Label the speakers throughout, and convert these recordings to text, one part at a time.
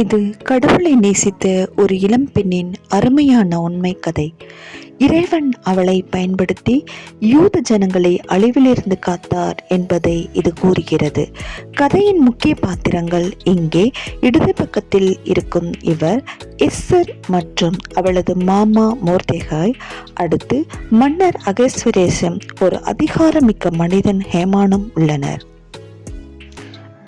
Speaker 1: இது கடவுளை நேசித்த ஒரு இளம்பெண்ணின் அருமையான உண்மை கதை. இறைவன் அவளை பயன்படுத்தி யூத ஜனங்களை அழிவிலிருந்து காத்தார் என்பதை இது கூறுகிறது. கதையின் முக்கிய பாத்திரங்கள் இங்கே. இடது பக்கத்தில் இருக்கும் இவர் எஸ்ஸர் மற்றும் அவளது மாமா மோர்தேகாய். அடுத்து மன்னர் அகஸ்வரேசம் ஒரு அதிகாரமிக்க மனிதன் ஹேமானும் உள்ளனர்.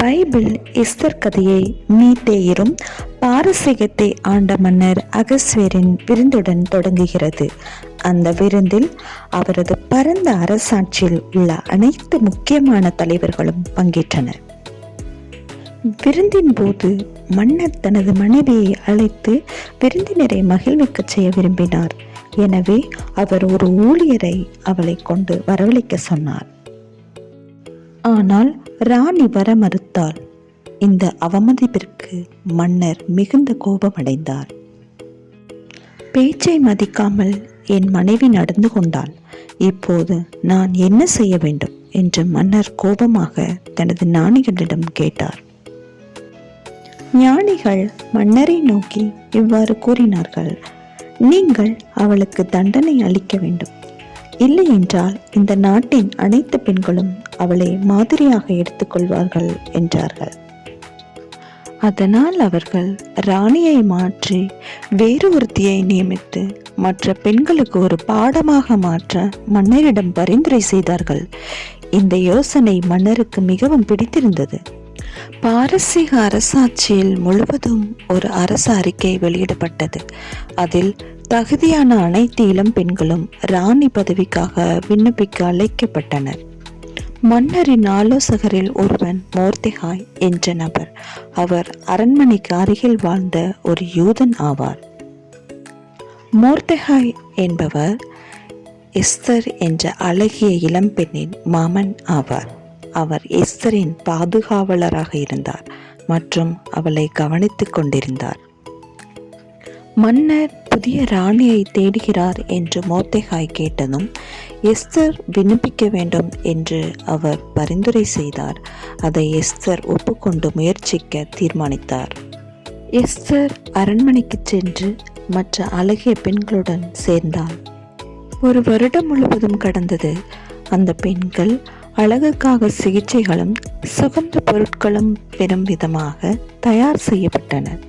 Speaker 1: பைபிள் எஸ்தர் கதையை மீத்தேயரும் பாரசீகத்தை ஆண்ட மன்னர் அகஸ்வேரின் விருந்துடன் தொடங்குகிறது. அந்த விருந்தில் அவரது பரந்த அரசாட்சியில் உள்ள அனைத்து முக்கியமான தலைவர்களும் பங்கேற்றனர். விருந்தின் போது மன்னர் தனது மனைவியை அழைத்து விருந்தினரை மகிழ்விக்கச் செய்ய விரும்பினார். எனவே அவர் ஒரு ஊழியரை அவளை கொண்டு வரவழைக்க சொன்னார். ஆனால் ராணி வர மறுத்தாள். இந்த அவமதிப்பிற்கு மன்னர் மிகுந்த கோபமடைந்தார். பேச்சை மதிக்காமல் என் மனைவி நடந்து கொண்டாள். இப்போது நான் என்ன செய்ய வேண்டும்? என்று மன்னர் கோபமாக தனது ஞானிகளிடம் கேட்டார். ஞானிகள் மன்னரை நோக்கி இவ்வாறு கூறினார்கள். நீங்கள் அவளுக்கு தண்டனை அளிக்க வேண்டும். இல்லை என்றால் இந்த நாட்டின் அனைத்து பெண்களும் அவளை மாதிரியாக எடுத்துக்கொள்வார்கள் என்றார்கள். அதனால் அவர்கள் ராணியை மாற்றி வேறு ஒருத்தியை நியமித்து மற்ற பெண்களுக்கு ஒரு பாடமாக மாற்ற மன்னரிடம் பரிந்துரை செய்தார்கள். இந்த யோசனை மன்னருக்கு மிகவும் பிடித்திருந்தது. பாரசீக அரசாட்சியில் முழுவதும் ஒரு அரசு அறிக்கை வெளியிடப்பட்டது. அதில் தகுதியான அனைத்து இளம் பெண்களும் ராணி பதவிக்காக விண்ணப்பிக்க அழைக்கப்பட்டனர். மன்னரின் ஆலோசகரில் ஒருவன் மோர்தெகாய் என்ற நபர். அவர் அரண்மனைக்கு அருகில் வாழ்ந்த ஒரு யூதன் ஆவார். மோர்த்தெஹாய் என்பவர் எஸ்தர் என்ற அழகிய இளம்பெண்ணின் மாமன் ஆவார். அவர் எஸ்தரின் பாதுகாவலராக இருந்தார் மற்றும் அவளை கவனித்துக் கொண்டிருந்தார். மன்னர் புதிய ராணியை தேடுகிறார் என்று மோத்தேகாய் கேட்டதும் எஸ்தர் விண்ணப்பிக்க வேண்டும் என்று அவர் பரிந்துரை செய்தார். அதை எஸ்தர் ஒப்புக்கொண்டு முயற்சிக்க தீர்மானித்தார். எஸ்தர் அரண்மனைக்கு சென்று மற்ற அழகிய பெண்களுடன் சேர்ந்தாள் ஒரு வருடம் முழுவதும் கடந்தது. அந்த பெண்கள் அழகுக்காக சிகிச்சைகளும் சுகந்த பொருட்களும் பெறும் விதமாக தயார் செய்யப்பட்டனர்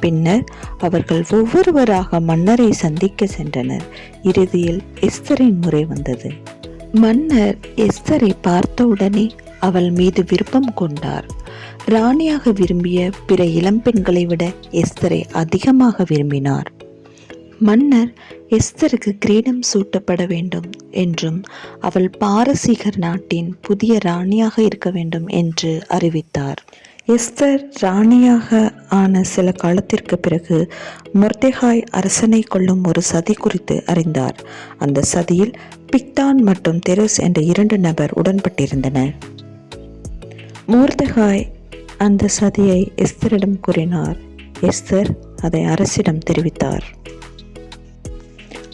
Speaker 1: பின்னர் அவர்கள் ஒவ்வொருவராக மன்னரை சந்திக்க சென்றனர். இறுதியில் எஸ்தரின் முறை வந்தது. மன்னர் எஸ்தரை பார்த்தவுடனே அவள் மீது விருப்பம் கொண்டார். ராணியாக விரும்பிய பிற இளம்பெண்களை விட எஸ்தரை அதிகமாக விரும்பினார். மன்னர் எஸ்தருக்கு கிரீடம் சூட்டப்பட வேண்டும் என்றும் அவள் பாரசீகர் நாட்டின் புதிய ராணியாக இருக்க வேண்டும் என்று அறிவித்தார். எஸ்தர் ராணியாக ஆன சில காலத்திற்கு பிறகு மொர்தெகாய் அரசனை கொள்ளும் ஒரு சதி குறித்து அறிந்தார். அந்த சதியில் பிக்தான் மற்றும் தெரோஸ் என்ற இரண்டு நபர் உடன்பட்டிருந்தனர் மோர்தெகாய் அந்த சதியை எஸ்தரிடம் கூறினார். எஸ்தர் அதை அரசிடம் தெரிவித்தார்.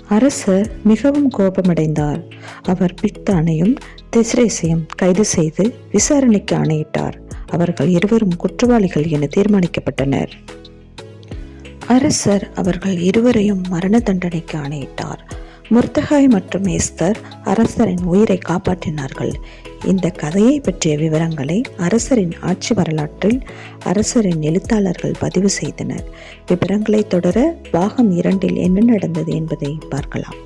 Speaker 1: அரசர் மிகவும் கோபமடைந்தார். அவர் பிக்தானையும் தெஸ்ரேஸையும் கைது செய்து விசாரணைக்கு ஆணையிட்டார். அவர்கள் இருவரும் குற்றவாளிகள் என தீர்மானிக்கப்பட்டனர். அரசர் அவர்கள் இருவரையும் மரண தண்டனைக்கு ஆணையிட்டார். முர்த்தகாய் மற்றும் எஸ்தர் அரசரின் உயிரை காப்பாற்றினார்கள். இந்த கதையை பற்றிய விவரங்களை அரசரின் ஆட்சி வரலாற்றில் அரசரின் எழுத்தாளர்கள் பதிவு செய்தனர். விவரங்களை தொடர பாகம் இரண்டில் என்ன நடந்தது என்பதை பார்க்கலாம்.